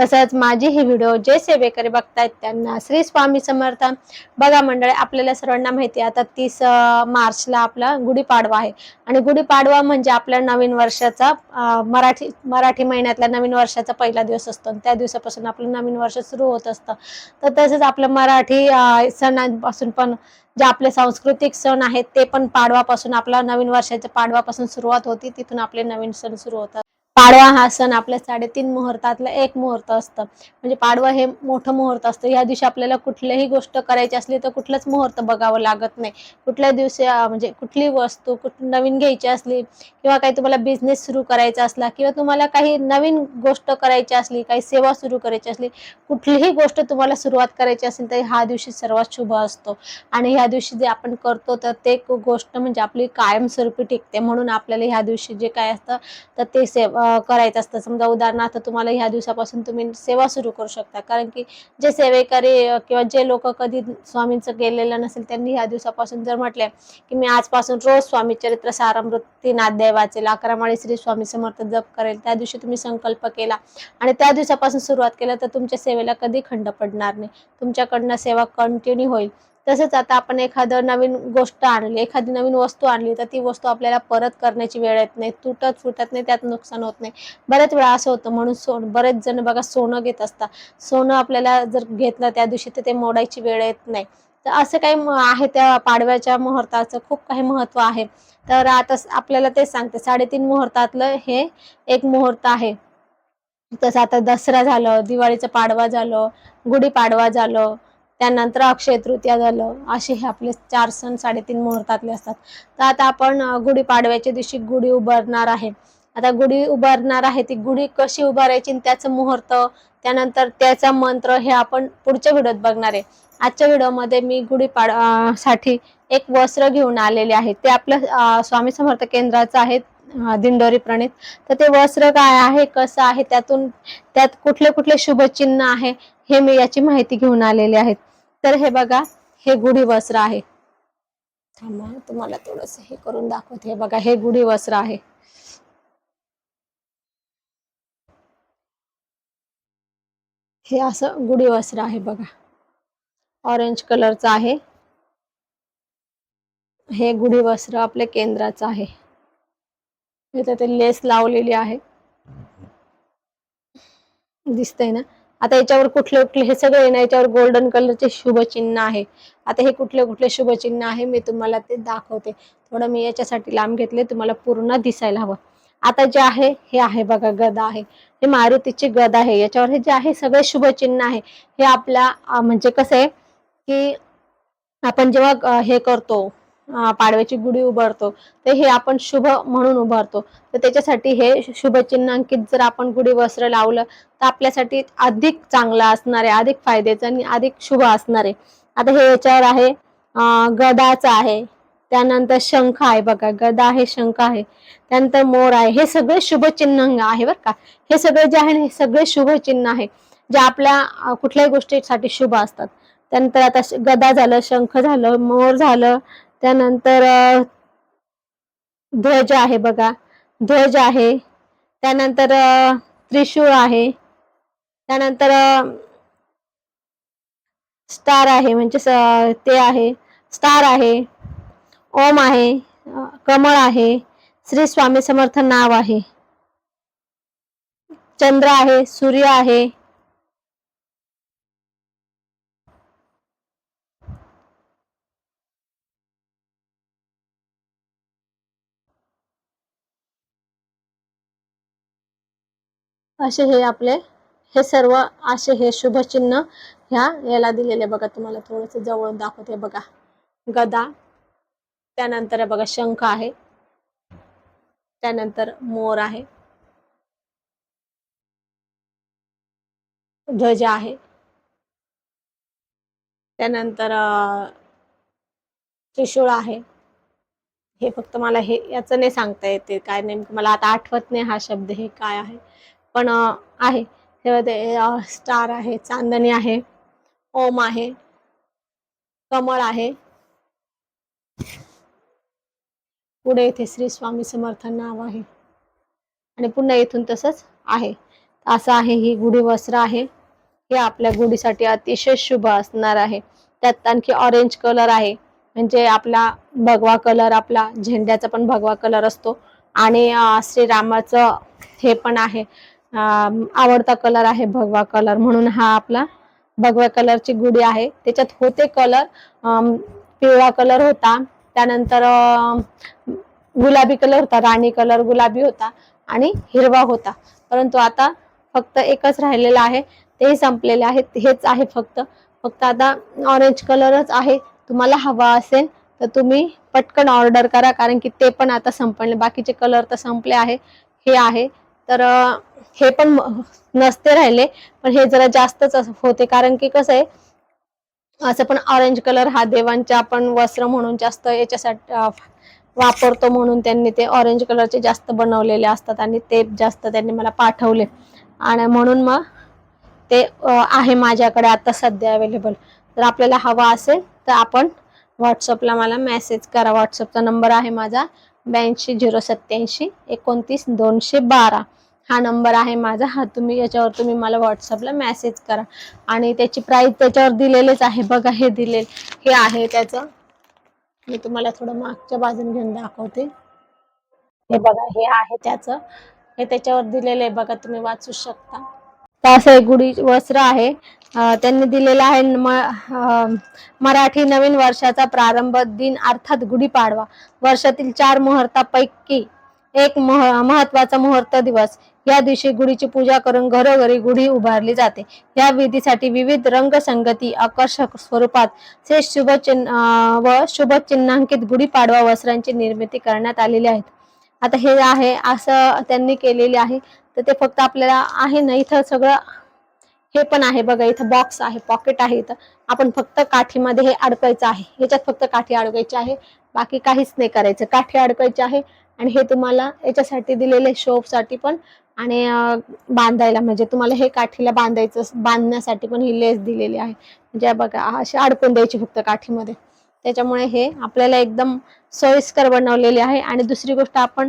तसंच माझी ही व्हिडिओ जे सेवेकरी बघतायत त्यांना श्री स्वामी समर्थ. बघा मंडळी आपल्याला सर्वांना माहिती आहे आता तीस मार्चला आपला गुढीपाडवा आहे. आणि गुढीपाडवा म्हणजे आपल्या नवीन वर्षाचा मराठी मराठी महिन्यातल्या नवीन वर्षाचा पहिला दिवस असतो. आणि त्या दिवसापासून आपलं नवीन वर्ष सुरू होत असतं. तर तसंच आपलं मराठी सणांपासून पण जे आपले सांस्कृतिक सण आहेत ते पण पाडवापासून आपला नवीन वर्षाच्या पाडवापासून सुरुवात होती. तिथून आपले नवीन सण सुरू होतात. पाडवा हा सण आपल्या साडेतीन मुहूर्तातला एक मुहूर्त असतं. म्हणजे पाडवा हे मोठं मुहूर्त असतं. या दिवशी आपल्याला कुठलीही गोष्ट करायची असली तर कुठलंच मुहूर्त बघावं लागत नाही. कुठल्या दिवशी म्हणजे कुठली वस्तू कुठ नवीन घ्यायची असली किंवा काही तुम्हाला बिझनेस सुरू करायचा असला किंवा तुम्हाला काही नवीन गोष्ट करायची असली काही सेवा सुरू करायची असली कुठलीही गोष्ट तुम्हाला सुरुवात करायची असेल तर हा दिवशी सर्वात शुभ असतो. आणि ह्या दिवशी जे आपण करतो तर ते गोष्ट म्हणजे आपली कायमस्वरूपी टिकते. म्हणून आपल्याला ह्या दिवशी जे काय असतं तर ते सेवा करायचं असतं. समजा उदाहरणार्थ तुम्हाला ह्या दिवसापासून तुम्ही सेवा सुरू करू शकता. कारण की जे सेवेकरी किंवा जे लोक कधी स्वामींचं गेलेलं नसेल त्यांनी ह्या दिवसापासून जर म्हटले की मी आजपासून रोज स्वामी चरित्र सारामृती नाद्याय वाचेल अकरा माळी श्री स्वामी समर्थ जप करेल. त्या दिवशी तुम्ही संकल्प केला आणि त्या दिवसापासून सुरुवात केलं तर तुमच्या सेवेला कधी खंड पडणार नाही. तुमच्याकडनं सेवा कंटिन्यू होईल. तसंच आता आपण एखादं नवीन गोष्ट आणली एखादी नवीन वस्तू आणली तर ती वस्तू आपल्याला परत करण्याची वेळ येत नाही तुटत फुटत नाही त्यात नुकसान होत नाही. बऱ्याच वेळा असं होतं म्हणून सोन बरेच जण बघा सोनं घेत असतात. सोनं आपल्याला जर घेतलं त्या दिवशी तर ते मोडायची वेळ येत नाही. तर असं काही आहे त्या पाडव्याच्या मुहूर्ताचं खूप काही महत्त्व आहे. तर आता आपल्याला तेच सांगते साडेतीन मुहूर्तातलं हे एक मुहूर्त आहे. तसं आता दसरा झालं दिवाळीचं पाडवा झालं गुढीपाडवा झालं त्यानंतर अक्षय तृतीया झालं असे हे आपले चार सण साडेतीन मुहूर्तातले असतात. तर आता आपण गुढीपाडव्याच्या दिवशी गुढी उभारणार आहे. आता गुढी उभारणार आहे ती गुढी कशी उभारायची आणि त्याचं मुहूर्त त्यानंतर त्याचा मंत्र हे आपण पुढच्या व्हिडिओत बघणार आहे. आजच्या व्हिडिओमध्ये मी गुढीपाडसाठी एक वस्त्र घेऊन आलेले आहे. ते आपलं स्वामी समर्थ केंद्राचं आहे दिंडोरी प्रणित. तर ते वस्त्र काय आहे कसं आहे त्यातून त्यात कुठले कुठले शुभचिन्ह आहे हे मी याची माहिती घेऊन आलेले आहेत. तर हे बघा हे गुढी वस्त्र आहे. थांबा तुम्हाला थोडस हे करून दाखवते. हे बघा हे गुढी वस्त्र आहे. हे असं गुढी वस्त्र आहे बघा. ऑरेंज कलरचं आहे. हे गुढी वस्त्र आपल्या केंद्राचं आहे. इथे ते लेस लावलेली आहे. दिसतंय ना? आता याच्यावर कुठले कुठले हे सगळे ना याच्यावर गोल्डन कलरचे शुभचिन्ह आहे. आता हे कुठले कुठले शुभचिन्ह आहे मी तुम्हाला ते दाखवते. थोडं मी याच्यासाठी लांब घेतले तुम्हाला पूर्ण दिसायला हवं. आता जे आहे हे आहे बघा गदा आहे. हे मारुतीची गदा आहे. याच्यावर हे जे आहे सगळे शुभचिन्ह आहे. हे आपल्या म्हणजे कसं आहे की आपण जेव्हा हे करतो पाडव्याची गुढी उभारतो. तर हे आपण शुभ म्हणून उभारतो. तर त्याच्यासाठी हे शुभचिन्हांकित जर आपण गुढी वस्त्र लावलं तर आपल्यासाठी अधिक चांगलं असणार आहे अधिक फायद्याचं आणि अधिक शुभ असणार आहे. आता हे याच्यावर आहे गदाचं आहे. त्यानंतर शंख आहे बघा गदा आहे शंख आहे. त्यानंतर मोर आहे. हे सगळे शुभचिन्ह आहे बरं का. हे सगळे जे आहे ना, हे सगळे शुभचिन्ह आहे जे आपल्या कुठल्याही गोष्टीसाठी शुभ असतात. त्यानंतर आता गदा झालं शंख झालं मोर झालं त्यानंतर ध्वज आहे बघा. ध्वज आहे. त्यानंतर त्रिशूळ आहे. त्यानंतर स्टार आहे म्हणजे स- ते आहे. स्टार आहे. ओम आहे. कमळ आहे. श्री स्वामी समर्थ नाव आहे. चंद्र आहे. सूर्य आहे. असे हे आपले हे सर्व असे हे शुभचिन्ह ह्या याला दिलेले बघा तुम्हाला थोडस जवळ दाखवते बघा. गदा त्यानंतर बघा शंख आहे. त्यानंतर मोर आहे. ध्वज आहे. त्यानंतर त्रिशूळ आहे. हे फक्त मला हे याचं नाही सांगता येते काय नेमकं. मला आता आठवत नाही हा शब्द हे काय आहे. पण आहे. तेव्हा ते स्टार आहे चांदणी आहे ओम आहे कमळ आहे. पुढे इथे श्री स्वामी समर्थ नाव आहे. आणि पुन्हा इथून तसंच आहे. असं आहे ही गुढी वस्त्र आहे. हे आपल्या गुढीसाठी अतिशय शुभ असणार आहे. त्यात आणखी ऑरेंज कलर आहे. म्हणजे आपला भगवा कलर आपला झेंड्याचा पण भगवा कलर असतो. आणि श्रीरामाचं हे पण आहे. आवडता कलर आहे भगवा कलर म्हणून हा आपला भगव्या कलरची गुढी आहे. त्याच्यात होते कलर पिवळा कलर होता. त्यानंतर गुलाबी कलर होता राणी कलर गुलाबी होता आणि हिरवा होता. परंतु आता फक्त एकच राहिलेला आहे. तेही संपलेले आहे हेच आहे फक्त. फक्त आता ऑरेंज कलरच आहे. तुम्हाला हवा असेल तर तुम्ही पटकन ऑर्डर करा. कारण की ते पण आता संपले. बाकीचे कलर तर संपले आहे. हे आहे. तर हे पण नसते राहिले. पण हे जरा जास्तच असं होते. कारण की कसं आहे असं पण ऑरेंज कलर हा देवांच्या आपण वस्त्र म्हणून जास्त याच्यासाठी वापरतो म्हणून त्यांनी ते ऑरेंज कलरचे जास्त बनवलेले असतात आणि ते जास्त त्यांनी मला पाठवले. आणि म्हणून मग ते आहे माझ्याकडे आता सध्या अवेलेबल जर आपल्याला हवा असेल तर आपण व्हॉट्सअपला मला मेसेज करा. व्हॉट्सअपचा नंबर आहे माझा ब्याऐंशी झिरो सत्याऐंशी एकोणतीस दोनशे बारा. हा नंबर आहे माझा. हा तुम्ही याच्यावर तुम्ही मला व्हॉट्सअपला मेसेज करा. आणि त्याची प्राईस त्याच्यावर दिलेलेच आहे. बघा हे दिले हे आहे त्याचं. मी तुम्हाला थोडं मागच्या बाजून घेऊन दाखवते. हे बघा हे आहे त्याचं. हे त्याच्यावर दिलेलं आहे. बघा तुम्ही वाचू शकता. तर असं एक गुढी वस्त्र आहे. त्यांनी दिलेलं आहे. मराठी नवीन वर्षाचा प्रारंभ दिन अर्थात गुढीपाडवा. वर्षातील चार मुहूर्तापैकी एक मह महत्त्वाचा मुहूर्त दिवस. या दिवशी गुढीची पूजा करून घरोघरी गुढी उभारली जाते. या विधीसाठी विविध रंगसंगती आकर्षक स्वरूपात से शुभचिन्ह व शुभ चिन्हांकित गुढीपाडवा वस्त्रांची निर्मिती करण्यात आलेली आहेत. आता हे आहे असं त्यांनी केलेले आहे. तर ते फक्त आपल्याला आहे ना इथं सगळं हे पण आहे बघा इथं बॉक्स आहे पॉकेट आहे इथं. आपण फक्त काठीमध्ये हे अडकायचं आहे. याच्यात फक्त काठी अडकायची आहे. बाकी काहीच नाही करायचं. काठी अडकायची आहे आणि हे तुम्हाला याच्यासाठी दिलेले शोपसाठी पण आणि बांधायला म्हणजे तुम्हाला हे काठीला बांधायचं बांधण्यासाठी पण ही लेस दिलेली आहे. म्हणजे बघा अशी अडकून द्यायची फक्त काठीमध्ये. त्याच्यामुळे हे आपल्याला एकदम सोयीस्कर बनवलेले आहे. आणि दुसरी गोष्ट आपण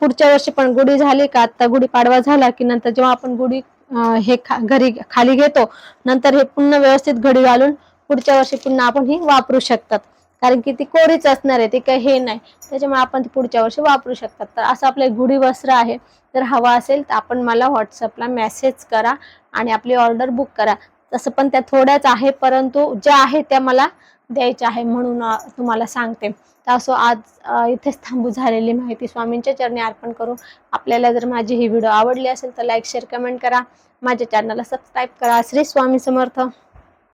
पुढच्या वर्षी पण गुढी झाली का आता गुढी पाडवा झाला की नंतर जेव्हा आपण गुढी हे खा- घरी खाली घेतो नंतर हे पुन्हा व्यवस्थित घडी घालून पुढच्या वर्षी पुन्हा आपण ही वापरू शकतात. कारण की ती कोरीच असणार आहे ती काही हे नाही. त्याच्यामुळे आपण ती पुढच्या वर्षी वापरू शकतात. तर असं आपलं गुढी वस्त्र आहे. जर हवा असेल तर आपण मला व्हॉट्सअपला मेसेज करा आणि आपली ऑर्डर बुक करा. तसं पण त्या थोड्याच आहे परंतु ज्या आहे त्या मला द्यायच्या आहे म्हणून तुम्हाला सांगते. तर असो आज इथेच थांबू झालेली माहिती स्वामींच्या चरणी अर्पण करू. आपल्याला जर माझी ही व्हिडिओ आवडली असेल तर लाईक शेअर कमेंट करा. माझ्या चॅनलला सबस्क्राईब करा. श्री स्वामी समर्थ.